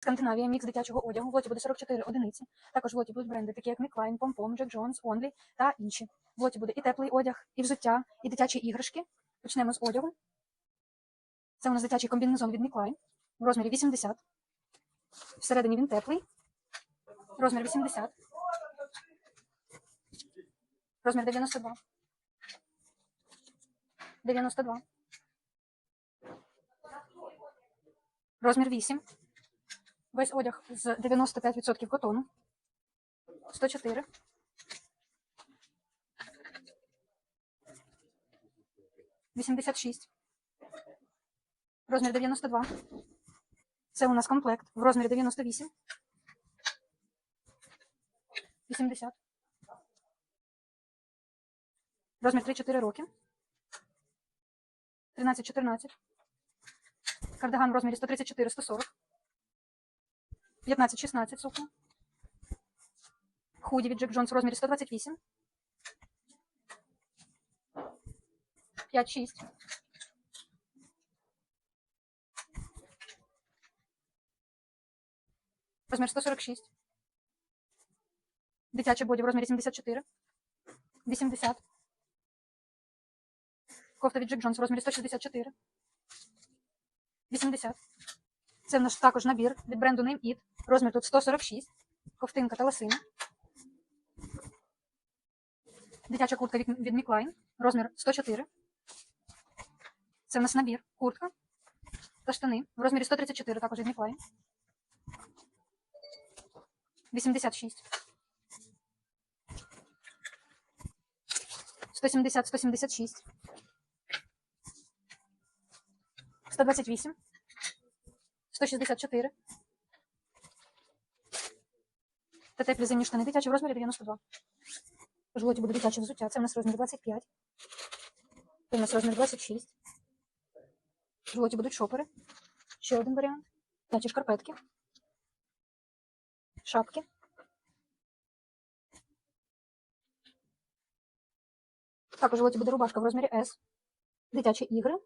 Скандинавія, мікс дитячого одягу. В лоті буде 44 одиниці. Також в лоті будуть бренди, такі як Міклайн, Помпом, Джек Джонс, Онлі та інші. В лоті буде і теплий одяг, і взуття, і дитячі іграшки. Почнемо з одягу. Це у нас дитячий комбінезон від Міклайн в розмірі 80. Всередині він теплий. Розмір 80. Розмір 92. 92. Розмір 8. Весь одяг з 95% котону. 104. Вісімдесят шість. Розмір 92. Це у нас комплект в розмірі 98. 80. Розмір 3-4 роки. 13-14. Кардиган в розмірі 134-140. 15-16 сукня. Худі від Джек Джонс в розмірі 128. 5-6. Розмір 146. Дитяче боді в розмірі 74. 80. Кофта від Джек Джонс в розмірі 164. 80. Це в нас також набір від бренду Name It. Розмір тут 146. Ковтинка та лосина. Дитяча куртка від, від Міклайн. Розмір 104. Це в нас набір. Куртка та штани. В розмірі 134 також від Міклайн. 86. 170, 176. 128. 164. Та теплі зимні штани дитячі в розмірі 92. В жлоті буде дитяче взуття. Це в нас розмір 25. Це в нас розмір 26. В жлоті будуть шопери. Ще один варіант. Дитячі шкарпетки. Шапки. Також в лоті буде рубашка в розмірі S. Дитячі ігри.